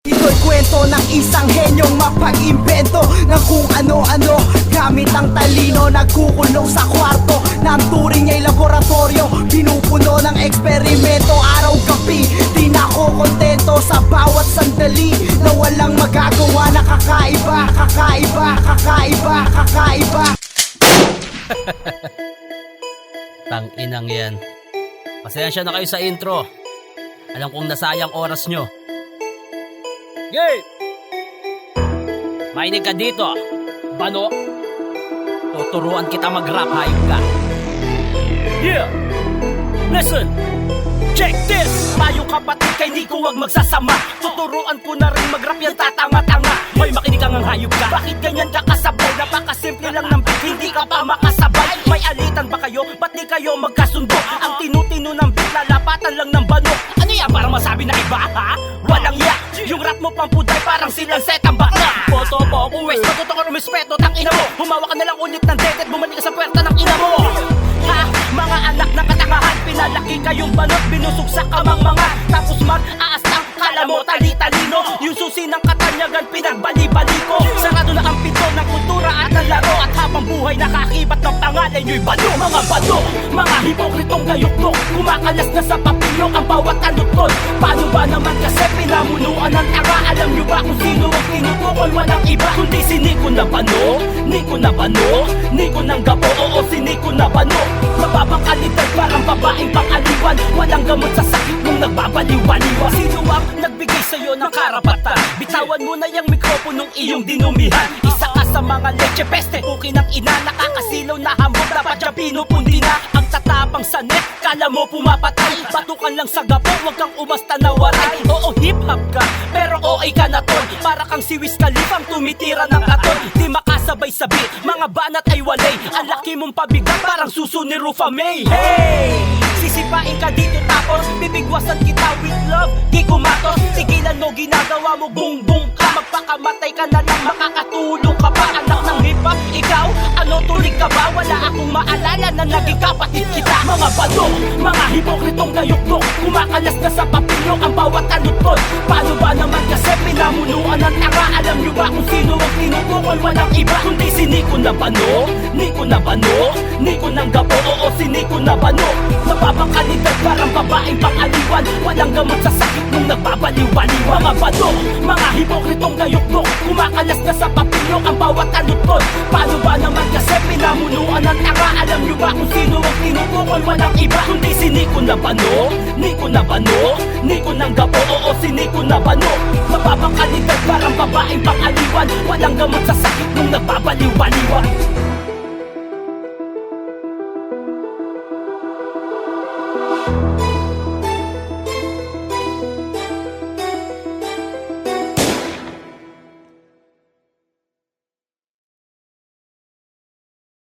Ito'y kwento ng isang henyong mapag-imbento Ng kung ano-ano Gamit ang talino Nagkukulong sa kwarto Na ang turing niya'y laboratorio Pinupuno ng eksperimento Araw-gabi Di na ako kontento Sa bawat sandali Na walang magagawa Nakakaiba, kakaiba, kakaiba, kakaiba Tang inang yan. Pasensya na kayo sa intro. Alam kong nasayang oras nyo. Yay! Mainig ka dito. Bano? Tuturuan kita mag-rap, hayop ka. Yeah! Listen! Check this! Tayo kapatid kay Nico wag magsasama Tuturuan ko na rin mag-rap yan tatanga-tanga May makinig kang ang hayop ka Bakit ganyan ka kasabay? Napakasimple lang ng beat Hindi ka pa makasabay May alitan ba kayo? Ba't di kayo magkasundo? Ang tinutino ng beat Lalapatan lang ng pampuday Parang silang set ang bakla. Boto po kung west Matuto ka rumispeto Tang ina mo. Humawa ka na lang ulit ng dedet Bumalik ka sa puwerta ng ina mo. Ha? Mga anak ng katangahan Pinalaki kayong balot Binusog sa kamang mga. Tapos mag-aastang Kala mo tali-talino. Yung susi ng katanyagan Pinagbali-bali ko. Sarado na ang pinto ng kultura at ng laro. At habang buhay nakakibat ng pangalan nyo'y balo Mga balo Mga hipokritong gayuktok Kumakalas na sa papilyo Ang bawat alutot Paano ba naman pinamunuan ng tanga Alam nyo ba kung sino ang tinutukol Walang iba kundi si Nico na bano Nico na bano Nico ng gabo Oo si Nico na bano Mababang kalidad parang babaeng pangaliwan. Walang gamot sa sakit mong nagbabaliwaliwa Sino ang nagbigay sa'yo ng karapatan? Bitawan mo na yung mikroponong iyong dinumihan. Isa ka sa mga leche peste Puki ng ina. Nakakasilaw na hamog Dapat siya pinupundi na. Ang tatapang sa net Kala mo pumapatay. Batukan lang sa gapo Huwag kang umasta na waray. Oo hip-hop ka Pero OA ka na tol Para kang si Wiz Khalifa Ang tumitira ng katon Di makasabay sa beat Mga banat ay walay. Ang laki mong pabigat Parang suso ni Rufa May. Hey! Sisipain ka dito tapos Bibigwasan kita with love. Di kumatos Tigilan mo ginagawa mo Bung bung ka. Magpakamatay ka na lang Makakatulong ka pa. Anak ka ba Wala akong maalala Na naging kapatid kita. Mga balo Mga hipokritong gayuktok Kumakalas na sa papilyo Ang bawat alutot Paano ba naman kasi Pinamunuan ng tanga? Alam nyo ba kung sino ang tinutukol Walang iba Kundi si Nico na bano Nico na bano Nico ng gabo. Oo si Nico na bano Mababang kalidad parang babaeng pangaliwan. Walang gamot sa sakit mong nagbabaliw-baliw Mga bano Mga hipokritong gayuktok Kumakalas na sa papilyo Ang bawat alutot Paano kasi Pinamunuan ng tanga Alam nyo ba kung sino ang tinutukol Walang iba Kundi si Nico na bano Nico na bano Nico ng gabo Oo si Nico na bano Mababang parang babaeng pangaliwan. Walang gamot sa sakit mong nagbabaliw-baliwan